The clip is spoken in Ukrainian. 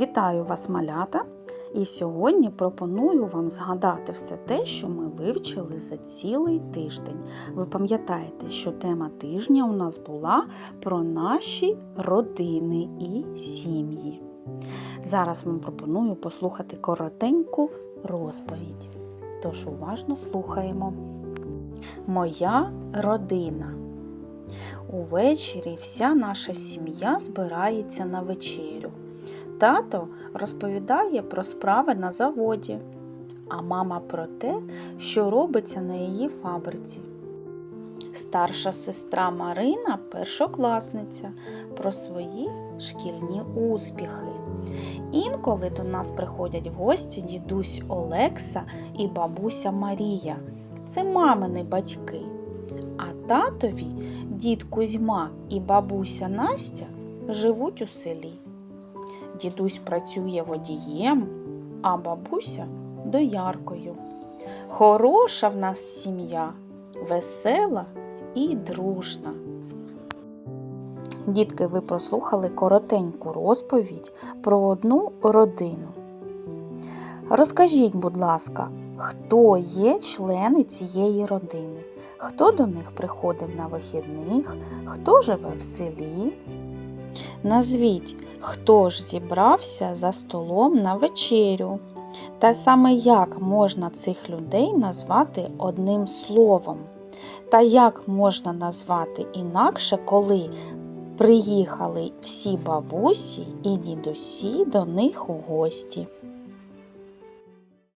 Вітаю вас, малята! І сьогодні пропоную вам згадати все те, що ми вивчили за цілий тиждень. Ви пам'ятаєте, що тема тижня у нас була про наші родини і сім'ї. Зараз вам пропоную послухати коротеньку розповідь. Тож уважно слухаємо. Моя родина. Увечері вся наша сім'я збирається на вечерю. Тато розповідає про справи на заводі, а мама про те, що робиться на її фабриці. Старша сестра Марина першокласниця про свої шкільні успіхи. Інколи до нас приходять в гості дідусь Олекса і бабуся Марія. Це мамини батьки. А татові дід Кузьма і бабуся Настя живуть у селі. Дідусь працює водієм, а бабуся дояркою. Хороша в нас сім'я, весела і дружна. Дітки, ви прослухали коротеньку розповідь про одну родину. Розкажіть, будь ласка, хто є члени цієї родини? Хто до них приходив на вихідних, хто живе в селі? Назвіть, хто ж зібрався за столом на вечерю? Та саме як можна цих людей назвати одним словом? Та як можна назвати інакше, коли приїхали всі бабусі і дідусі до них у гості?